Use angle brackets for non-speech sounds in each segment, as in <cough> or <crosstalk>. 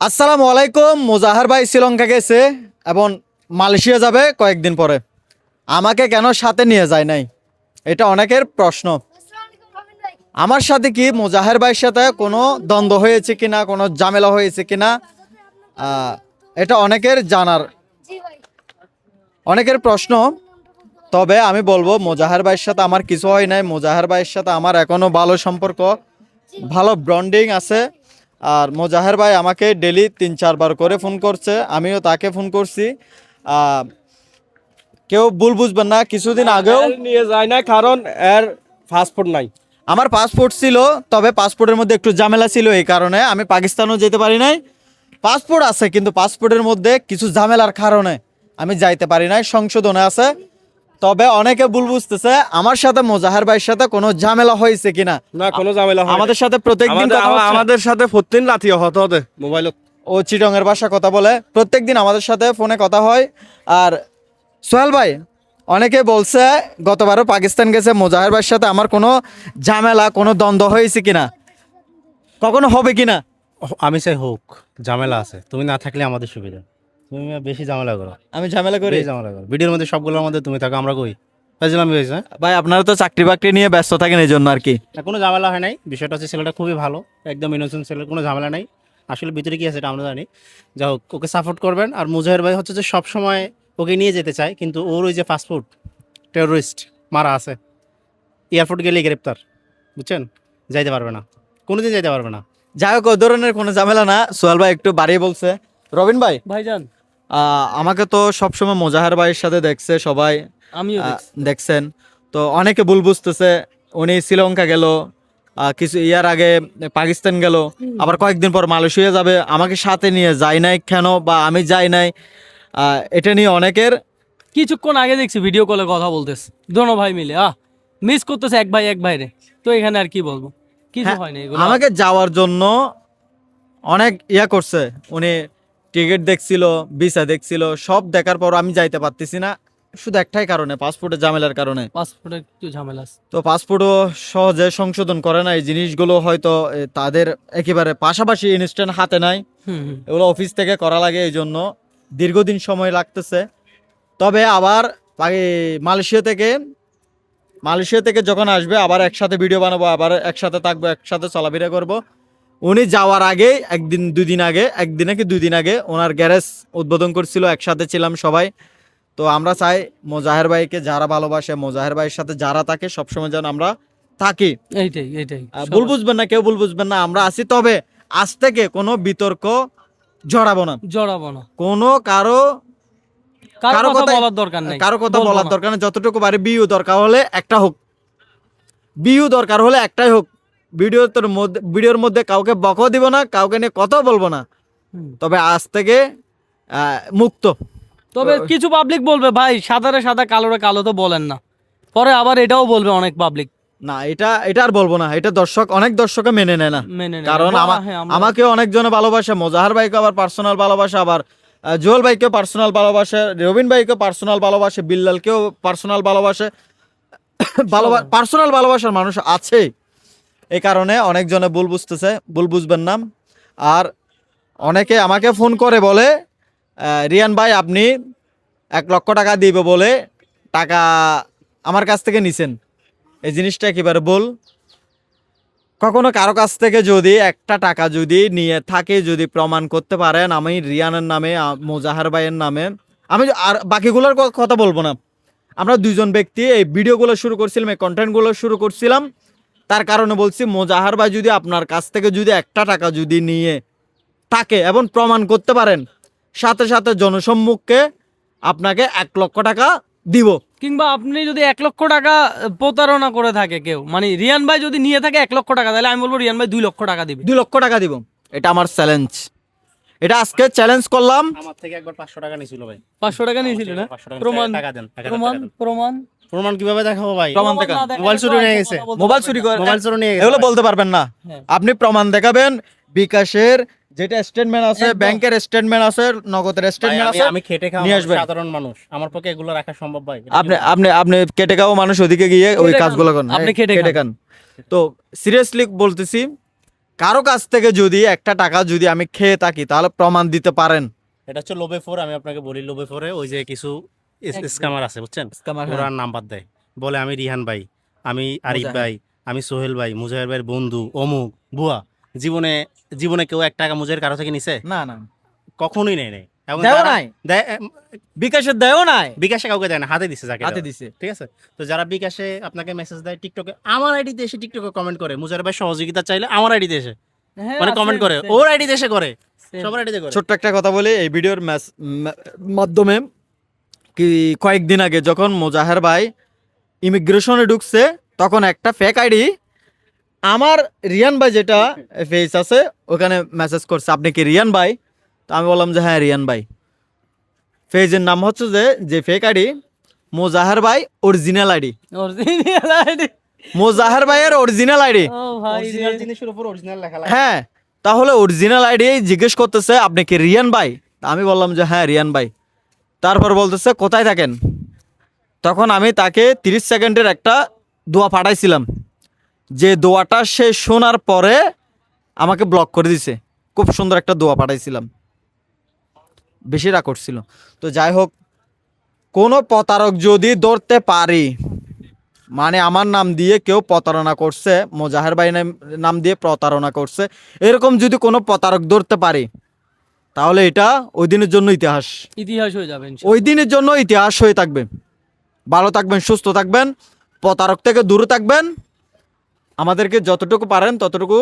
আসসালামু আলাইকুম, মোজাহার ভাই শ্রীলঙ্কা গেছে এবং মালয়েশিয়া যাবে কয়েকদিন পরে। আমাকে কেন সাথে নিয়ে যায় নাই? এটা অনেকের প্রশ্ন। আমার সাথে কি মোজাহের ভাইয়ের সাথে কোনো দ্বন্দ্ব হয়েছে কিনা, কোনো ঝামেলা হয়েছে কিনা? এটা অনেকের জানার অনেকের প্রশ্ন। তবে আমি বলব, মোজাহের ভাইয়ের সাথে আমার কিছু হয় নাই। মোজাহের ভাইয়ের সাথে আমার এখনও ভালো সম্পর্ক, ভালো ব্রন্ডিং আছে। আর মোজাহের ভাই আমাকে ডেলি তিন চারবার করে ফোন করছে আমিও তাকে ফোন করছি। কেউ ভুল বুঝবেন না কিছুদিন আগেও নিয়ে যায় না কারণ এর পাসপোর্ট নাই। আমার পাসপোর্ট ছিল তবে পাসপোর্টের মধ্যে একটু ঝামেলা ছিল এই কারণে আমি পাকিস্তানও যেতে পারি নাই। পাসপোর্ট আছে কিন্তু পাসপোর্টের মধ্যে কিছু ঝামেলার কারণে আমি যাইতে পারি নাই সংশোধনে আছে। তবে অনেকে ভুল বুঝতেছে আমার সাথে মোজাহার ভাইয়ের সাথে কোনো ঝামেলা হয়েছে কিনা? না কোনো ঝামেলা হয় আমাদের সাথে প্রত্যেকদিন আমাদের কথা হচ্ছে। আমাদের সাথে প্রতিদিন রাতি হতে হতে মোবাইলত ও চিটংয়ের ভাষা কথা বলে প্রত্যেকদিন আমাদের সাথে ফোনে কথা হয়। আর সোহেল ভাই অনেকে বলছে গতবারও পাকিস্তান গেছে মোজাহের ভাইয়ের সাথে আমার কোনো ঝামেলা কোনো দ্বন্দ্ব হয়েছে কিনা? কখনো হবে কিনা? আমি চাই হোক ঝামেলা আছে। তুমি না থাকলে আমাদের সুবিধা। তুমি বেশি ঝামেলা করো। আমি ঝামেলা করি? ঝামেলা করো। ভিডিওর মধ্যে সবগুলোর মধ্যে তুমি থাকো আমরা কই? ফাইজলামি হয়েছে হ্যাঁ? ভাই আপনারা তো চাকরি বাকরি নিয়ে ব্যস্ত থাকেন এই জন্য আর কি। কোনো ঝামেলা হয় নাই। বিষয়টা হচ্ছে ছেলেটা খুবই ভালো একদম ইনোসেন্ট ছেলে কোনো ঝামেলা নাই। আসলে ভিতরে কি আছে এটা আমরা জানি। যা হোক ওকে সাপোর্ট করবেন। আর মুজাহির ভাই হচ্ছে যে সব সময় ওকে নিয়ে যেতে চায় কিন্তু ওর ওই যে পাসপোর্ট টেরোরিস্ট মারা আছে। এয়ারপোর্ট গেলেই গ্রেপ্তার বুঝছেন? যাইতে পারবে না। কোনোদিন যাইতে পারবে না। যাই হোক ও ধরনের কোনো ঝামেলা না। সোহেল ভাই একটু বাড়িয়ে বলছে। রবিন ভাই? ভাইজান। আমাকে তো সবসময় মোজাহার ভাইয়ের সাথে দেখছে সবাই আমিও দেখছেন। তো অনেকে ভুল বুঝতেছে উনি শ্রীলঙ্কা গেল কিছু ইয়ার আগে পাকিস্তান গেল আবার কয়েকদিন পর মালয়েশিয়া যাবে আমাকে সাথে নিয়ে যায় নাই কেন বা আমি যাই নাই এটা নিয়ে অনেকের কিছুক্ষণ আগে দেখছি ভিডিও কলে কথা বলতেছে। দোনো ভাই মিলে আহ মিস করতেছে এক ভাই এক ভাইরে। তো এখানে আর কি বলব? কিছু হ্যাঁ, হয়নি আমাকে যাওয়ার জন্য অনেক ইয়া করছে উনি টিকিট দেখছিল ভিসা দেখছিল সব দেখার পর আমি যাইতে পারতেছি না। শুধু একটাই কারণে পাসপোর্টের ঝামেলার কারণে। পাসপোর্টের একটু ঝামেলা আছে। তো পাসপোর্টও সহজে সংশোধন করে না এই জিনিসগুলো হয়তো এ, তাদের একেবারে পাশাপাশি ইনস্ট্যান্ট হাতে নাই। হুম হুম। এগুলো অফিস থেকে করা লাগে এই জন্য। দীর্ঘদিন সময় লাগতেছে। তবে আবার পাকি- মালয়েশিয়া থেকে মালয়েশিয়া থেকে যখন আসবে আবার একসাথে ভিডিও বানাবো আবার একসাথে থাকব একসাথে চলাফেরা করব। উনি যাওয়ার আগে একদিন দুই দিন আগে একদিনে কি দুই দিন আগে ওনার গ্যারেজ উদ্বোধন করছিল একসাথে ছিলাম সবাই। তো আমরা চাই মোজাহের ভাইকে যারা ভালোবাসে মোজাহের ভাইয়ের সাথে যারা থাকে সবসময় যেন আমরা থাকি। এইটাই এইটাই। ভুল বুঝবেন না কেউ ভুল বুঝবেন না আমরা আছি। তবে আজ থেকে কোনো বিতর্ক জড়াবো না। জড়াবো না। কোনো কারও কারও কারও কথা বলার দরকার নেই। কারও কথা বলার দরকার নেই। যতটুকু পারে বিউ দরকার হলে একটা হোক। বিউ দরকার হলে একটাই হোক। ভিডিওর মধ্যে ভিডিওর মধ্যে কাউকে বকও দিব না কাউকে নিয়ে কথাও বলব না। তবে আজ থেকে মুক্ত। তবে কিছু পাবলিক বলবে ভাই সাদারে সাদা কালোরে কালো তো বলেন না। পরে আবার এটাও বলবে অনেক পাবলিক না এটা এটা আর বলব না। এটা দর্শক অনেক দর্শকে মেনে নেয় না। কারণ হ্যাঁ, আমরা- আমাকে অনেকজনে ভালোবাসে মোজাহার ভাইকে আবার পার্সোনাল ভালোবাসে আবার জুয়েল ভাইকে পার্সোনাল ভালোবাসে রবিন ভাইকে পার্সোনাল ভালোবাসে বিল্লালকেও পার্সোনাল ভালোবাসে। <coughs> ভালোবা পার্সোনাল ভালোবাসার মানুষ আছে এই কারণে অনেকজনে ভুল বুঝতেছে, ভুল বুঝবেন না। আর অনেকে আমাকে ফোন করে বলে রিয়ান ভাই, আপনি এক লক্ষ টাকা দিবে বলে টাকা আমার কাছ থেকে নিছেন। এই জিনিসটা একেবারে বল কখনো কারও কাছ থেকে যদি একটা টাকা যদি নিয়ে থাকে, যদি প্রমাণ করতে পারেন, আমি রিয়ানের নামে মোজাহার ভাইয়ের নামে, আমি আর বাকিগুলোর কথা বলব না। আমরা দুজন ব্যক্তি এই ভিডিওগুলো শুরু করছিলাম, এই কন্টেন্টগুলো শুরু করছিলাম। তার কারণে বলছি মোজাহার ভাই যদি আপনার কাছ থেকে যদি একটা টাকা যদি নিয়ে থাকে এবং প্রমাণ করতে পারেন সাথে সাথে জনসম্মুখকে আপনাকে এক লক্ষ টাকা দিব। কিংবা আপনি যদি এক লক্ষ টাকা প্রতারণা করে থাকে কেউ মানে রিয়ান ভাই যদি নিয়ে থাকে এক লক্ষ টাকা তাহলে আমি বলব রিয়ান ভাই দুই লক্ষ টাকা দিবে। দুই লক্ষ টাকা দিব। এটা আমার চ্যালেঞ্জ এটা আজকে চ্যালেঞ্জ করলাম। আমার থেকে একবার পাঁচশো টাকা নিয়েছিল ভাই। পাঁচশো টাকা নিয়েছিল না? প্রমাণ টাকা দেন প্রমাণ প্রমাণ। প্রমাণ কীভাবে দেখাবো ভাই? প্রমাণ দেখান। মোবাইল চুরি হয়ে গেছে। বলতে মোবাইল চুরি করে মোবাইল চুরি নিয়ে গেছে এগুলো বলতে পারবেন না। হ্যাঁ। আপনি প্রমাণ দেখাবেন বিকাশের যেটা স্টেটমেন্ট আছে ব্যাংকের স্টেটমেন্ট আছে নগদের স্টেটমেন্ট আছে আমি খেটে খাওয়া নিয়ে। সাধারণ মানুষ। আমার পক্ষে এগুলো রাখা সম্ভব ভাই। আপনি আপনি আপনি কেটে খাওয়া মানুষ ওদিকে গিয়ে ওই কাজগুলো করেন। আপনি খেটে খেটে খান। তো সিরিয়াসলি বলতেছি কারও কাছ থেকে যদি একটা টাকা যদি আমি খেয়ে থাকি তাহলে প্রমাণ দিতে পারেন। এটা হচ্ছে লোবে ফোর আমি আপনাকে বলি লোবে ফোরে ওই যে কিছু স্ক্যামার আছে বুঝছেন? হ্যাঁ। ওরা নাম্বার দেয়। বলে আমি রিহান ভাই আমি আরিফ ভাই আমি সোহেল ভাই মুজাহের ভাইয়ের বন্ধু অমুক বুয়া। জীবনে জীবনে কেউ এক টাকা মুজাহের কারও থেকে নিছে? না না। কখনোই নেয় নেই। দেও নাই। দেয় দেও নাই। বিকাশে কাউকে দেয় না হাতে দিছে যাকে হাতে দিছে। ঠিক আছে? তো যারা বিকাশে আপনাকে মেসেজ দেয় টিকটকে আমার আইডিতে এসে টিকটকে কমেন্ট করে। মুজাহির ভাই সহযোগিতা চাইলে আমার আইডিতে এসে। হ্যাঁ, মানে কমেন্ট করে। ওর আইডিতে এসে করে। সবার আইডিতে করে। ছোট্ট একটা কথা বলি এই ভিডিওর মাধ্যমে কি কয়েকদিন আগে যখন মোজাহের ভাই ইমিগ্রেশনে ঢুকছে তখন একটা ফেক আইডি আমার রিয়ান ভাই যেটা ফেস আছে ওখানে মেসেজ করছে। আপনি কি রিয়ান ভাই? তো আমি বললাম যে হ্যাঁ রিয়ান ভাই। ফেজের নাম হচ্ছে যে যে ফেক আইডি মোজাহার ভাই original ID. Original ID Mojaher ভাইয়ের অরিজিনাল আইডি। ও ভাই অরিজিনাল জিনিসের উপর অরিজিনাল লেখা লাগে হ্যাঁ তাহলে অরিজিনাল আইডি জিজ্ঞেস করতেছে আপনি কি রিয়ান ভাই? আমি বললাম যে হ্যাঁ রিয়ান ভাই। তারপর বলতেছে কোথায় থাকেন? তখন আমি তাকে তিরিশ সেকেন্ডের একটা দোয়া পাঠাইছিলাম। যে দোয়াটা সে শোনার পরে আমাকে ব্লক করে দিছে। খুব সুন্দর একটা দোয়া পাঠাইছিলাম। বেশি রাগ করছিল তো যাই হোক কোনো প্রতারক যদি ধরতে পারি মানে আমার নাম দিয়ে কেউ প্রতারণা করছে মোজাহের ভাই নাম- নাম দিয়ে প্রতারণা করছে এরকম যদি কোনো প্রতারক ধরতে পারি তাহলে এটা ওই দিনের জন্য ইতিহাস। ইতিহাস হয়ে যাবেন ওই দিনের জন্য ইতিহাস হয়ে থাকবে। ভালো থাকবেন সুস্থ থাকবেন প্রতারক থেকে দূরে থাকবেন আমাদেরকে যতটুকু পারেন ততটুকু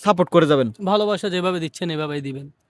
সাপোর্ট করে যাবেন। ভালোবাসা যেভাবে দিচ্ছেন এভাবেই দিবেন।